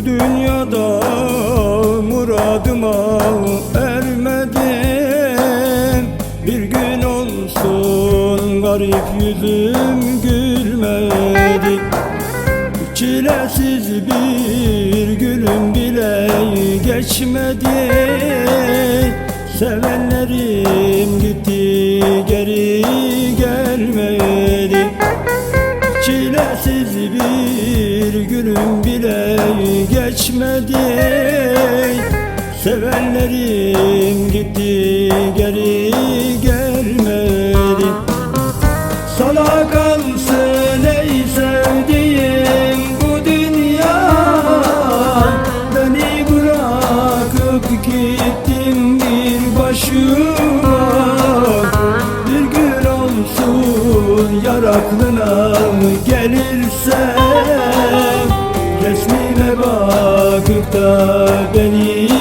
Bu dünyada muradıma ermedim Bir gün olsun garip yüzüm gülmedi. Çilesiz bir gülüm bile geçmedi. Sevenlerim gitti geri gelmedi. Çilesiz bir gülüm bile geçmedi. Sevenlerim gitti geri gelmedi. Sana kalsın ey sevdiğim bu dünya. Beni bırakıp gittin bir başıma. Bir gün olsun yar aklına gelirse da beni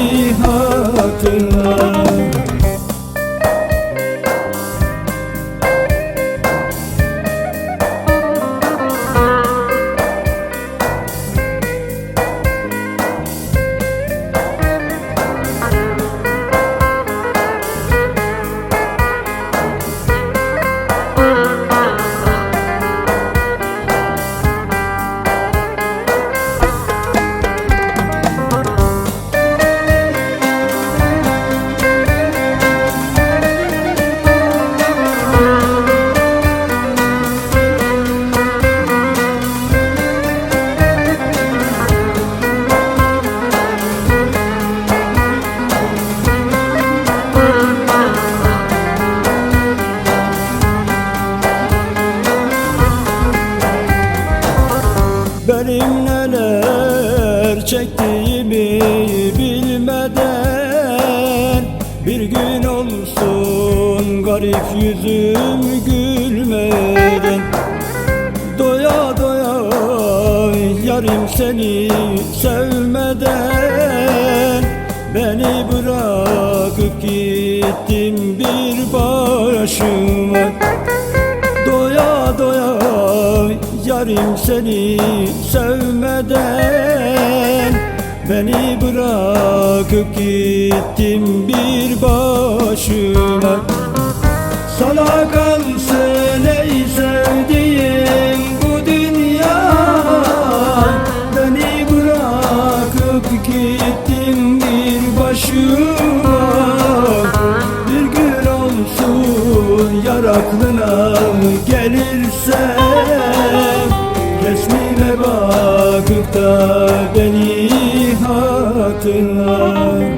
Benim neler çektiğimi bilmeden Bir gün olsun garip yüzüm gülmeden. Doya doya yarim seni sevmeden. Beni bırakıp gittin bir başıma yarim seni sevmeden Beni bırakıp gittim bir başıma. Sana kalsın ey sevdiğim bu dünya Beni bırakıp gittim bir başıma. Bir gün olsun yaraklı bakıp da beni hatırla.